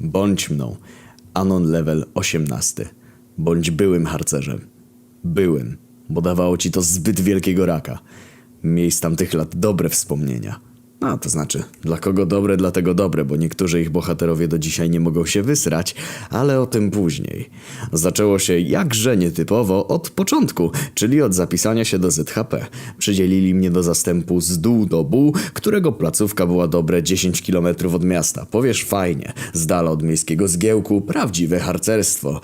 Bądź mną. Anon level 18. Bądź byłym harcerzem. Byłym, bo dawało ci to zbyt wielkiego raka. Miej z tamtych lat dobre wspomnienia. No, to znaczy, dla kogo dobre, dlatego dobre, bo niektórzy ich bohaterowie do dzisiaj nie mogą się wysrać, ale o tym później. Zaczęło się jakże nietypowo od początku, czyli od zapisania się do ZHP. Przydzielili mnie do zastępu z dół do buł, którego placówka była dobre 10 km od miasta. Powiesz fajnie, z dala od miejskiego zgiełku, prawdziwe harcerstwo.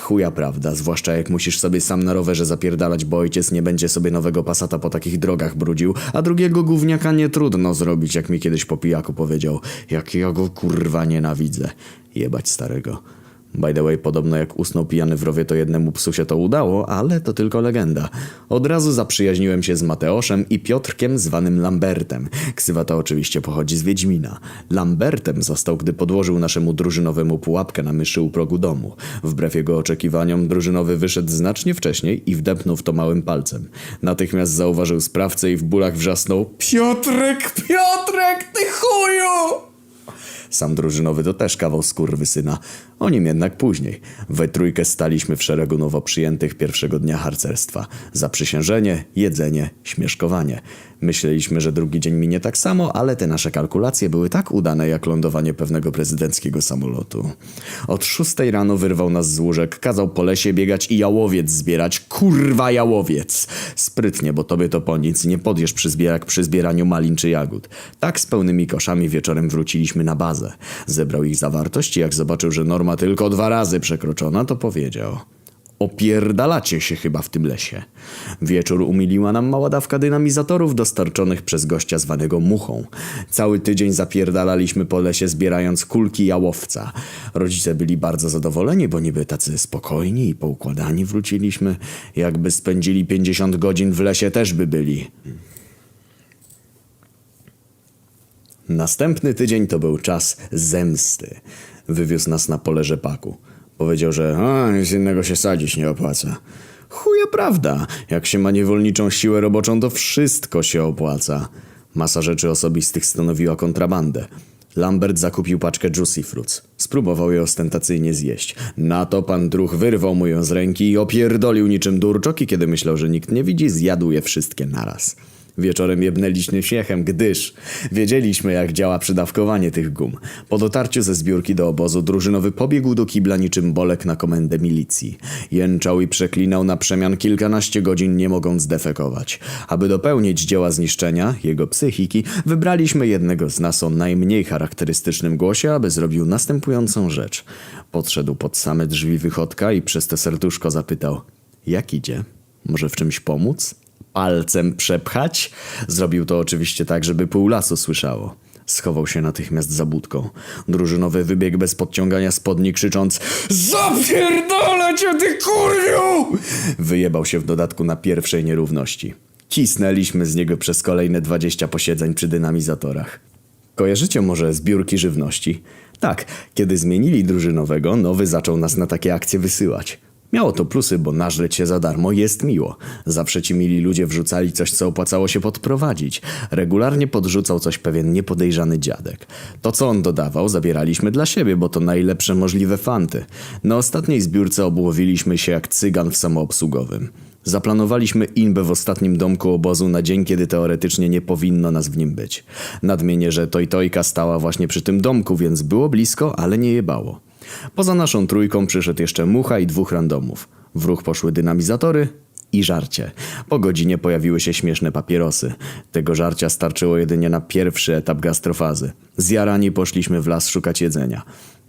Chuja prawda, zwłaszcza jak musisz sobie sam na rowerze zapierdalać, bo ojciec nie będzie sobie nowego pasata po takich drogach brudził, a drugiego gówniaka nie trudno zrobić, jak mi kiedyś po pijaku powiedział. Jak ja go kurwa nienawidzę. Jebać starego. By the way, podobno jak usnął pijany w rowie, to jednemu psu się to udało, ale to tylko legenda. Od razu zaprzyjaźniłem się z Mateuszem i Piotrkiem zwanym Lambertem. Ksywa ta oczywiście pochodzi z Wiedźmina. Lambertem został, gdy podłożył naszemu drużynowemu pułapkę na myszy u progu domu. Wbrew jego oczekiwaniom, drużynowy wyszedł znacznie wcześniej i wdepnął w to małym palcem. Natychmiast zauważył sprawcę i w bólach wrzasnął Piotrek, Piotrek, ty chuju! Sam drużynowy to też kawał syna. O nim jednak później. We trójkę staliśmy w szeregu nowo przyjętych pierwszego dnia harcerstwa. Zaprzysiężenie, jedzenie, śmieszkowanie. Myśleliśmy, że drugi dzień minie tak samo, ale te nasze kalkulacje były tak udane jak lądowanie pewnego prezydenckiego samolotu. Od szóstej rano wyrwał nas z łóżek, kazał po lesie biegać i jałowiec zbierać. Kurwa jałowiec! Sprytnie, bo tobie to po nic nie podjesz przy, zbierak, przy zbieraniu malin czy jagód. Tak z pełnymi koszami wieczorem wróciliśmy na bazę. Zebrał ich zawartość i jak zobaczył, że norma tylko dwa razy przekroczona, to powiedział... Opierdalacie się chyba w tym lesie. Wieczór umiliła nam mała dawka dynamizatorów dostarczonych przez gościa zwanego Muchą. Cały tydzień zapierdalaliśmy po lesie zbierając kulki jałowca. Rodzice byli bardzo zadowoleni, bo niby tacy spokojni i poukładani wróciliśmy. Jakby spędzili 50 godzin w lesie też by byli. Następny tydzień to był czas zemsty. Wywiózł nas na pole rzepaku. Powiedział, że a, nic innego się sadzić nie opłaca. Chuja prawda, jak się ma niewolniczą siłę roboczą, to wszystko się opłaca. Masa rzeczy osobistych stanowiła kontrabandę. Lambert zakupił paczkę Juicy Fruits. Spróbował je ostentacyjnie zjeść. Na to pan druh wyrwał mu ją z ręki i opierdolił niczym durczok i kiedy myślał, że nikt nie widzi, zjadł je wszystkie naraz. Wieczorem jebnęliśmy śmiechem, gdyż wiedzieliśmy, jak działa przydawkowanie tych gum. Po dotarciu ze zbiórki do obozu drużynowy pobiegł do kibla niczym bolek na komendę milicji. Jęczał i przeklinał na przemian kilkanaście godzin, nie mogąc defekować. Aby dopełnić dzieła zniszczenia, jego psychiki, wybraliśmy jednego z nas o najmniej charakterystycznym głosie, aby zrobił następującą rzecz. Podszedł pod same drzwi wychodka i przez te serduszko zapytał: Jak idzie? Może w czymś pomóc? Palcem przepchać. Zrobił to oczywiście tak, żeby pół lasu słyszało. Schował się natychmiast za budką. Drużynowy wybiegł bez podciągania spodni, krzycząc Zapierdolę cię, ty kurwiu! Wyjebał się w dodatku na pierwszej nierówności. Cisnęliśmy z niego przez kolejne 20 posiedzeń przy dynamizatorach. Kojarzycie może zbiórki żywności? Tak, kiedy zmienili drużynowego, nowy zaczął nas na takie akcje wysyłać. Miało to plusy, bo nażreć się za darmo jest miło. Zawsze ci mili ludzie wrzucali coś, co opłacało się podprowadzić. Regularnie podrzucał coś pewien niepodejrzany dziadek. To, co on dodawał, zabieraliśmy dla siebie, bo to najlepsze możliwe fanty. Na ostatniej zbiórce obłowiliśmy się jak cygan w samoobsługowym. Zaplanowaliśmy inbę w ostatnim domku obozu na dzień, kiedy teoretycznie nie powinno nas w nim być. Nadmienię, że Tojtojka stała właśnie przy tym domku, więc było blisko, ale nie jebało. Poza naszą trójką przyszedł jeszcze Mucha i dwóch randomów. W ruch poszły dynamizatory i żarcie. Po godzinie pojawiły się śmieszne papierosy. Tego żarcia starczyło jedynie na pierwszy etap gastrofazy. Zjarani poszliśmy w las szukać jedzenia.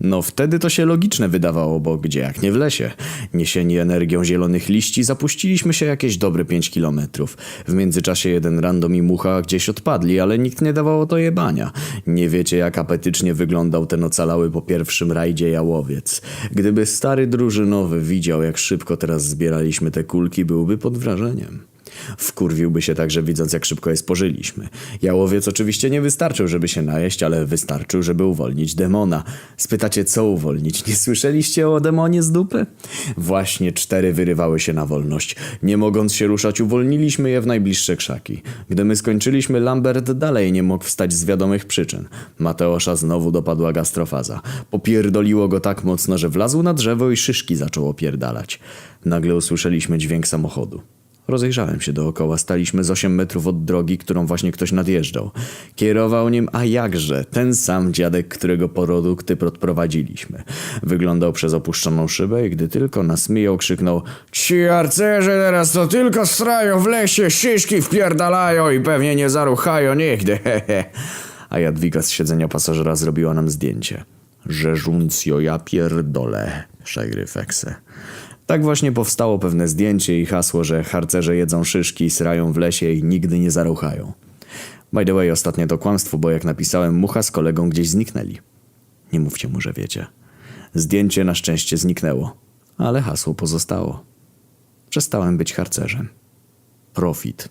No wtedy to się logiczne wydawało, bo gdzie jak nie w lesie. Niesieni energią zielonych liści zapuściliśmy się jakieś dobre 5 kilometrów. W międzyczasie jeden random i mucha gdzieś odpadli, ale nikt nie dawało to jebania. Nie wiecie jak apetycznie wyglądał ten ocalały po pierwszym rajdzie jałowiec. Gdyby stary drużynowy widział jak szybko teraz zbieraliśmy te kulki, byłby pod wrażeniem. Wkurwiłby się także widząc jak szybko je spożyliśmy. Jałowiec oczywiście nie wystarczył, żeby się najeść, ale wystarczył, żeby uwolnić demona. Spytacie co uwolnić? Nie słyszeliście o demonie z dupy? Właśnie cztery wyrywały się na wolność. Nie mogąc się ruszać uwolniliśmy je w najbliższe krzaki. Gdy my skończyliśmy Lambert dalej nie mógł wstać z wiadomych przyczyn. Mateosza znowu dopadła gastrofaza. Popierdoliło go tak mocno, że wlazł na drzewo i szyszki zaczął opierdalać. Nagle usłyszeliśmy dźwięk samochodu. Rozejrzałem się dookoła, staliśmy z 8 metrów od drogi, którą właśnie ktoś nadjeżdżał. Kierował nim, a jakże, ten sam dziadek, którego produkty odprowadziliśmy. Wyglądał przez opuszczoną szybę i gdy tylko nas mijał, krzyknął Ci arcerze teraz to tylko strają w lesie, szyszki wpierdalają i pewnie nie zaruchają nigdy, hehe. A Jadwiga z siedzenia pasażera zrobiła nam zdjęcie. Rzeżuncjo ja pierdolę, szegryfekse. Tak właśnie powstało pewne zdjęcie i hasło, że harcerze jedzą szyszki, srają w lesie i nigdy nie zaruchają. By the way, ostatnie to kłamstwo, bo jak napisałem, Mucha z kolegą gdzieś zniknęli. Nie mówcie mu, że wiecie. Zdjęcie na szczęście zniknęło, ale hasło pozostało. Przestałem być harcerzem. Profit.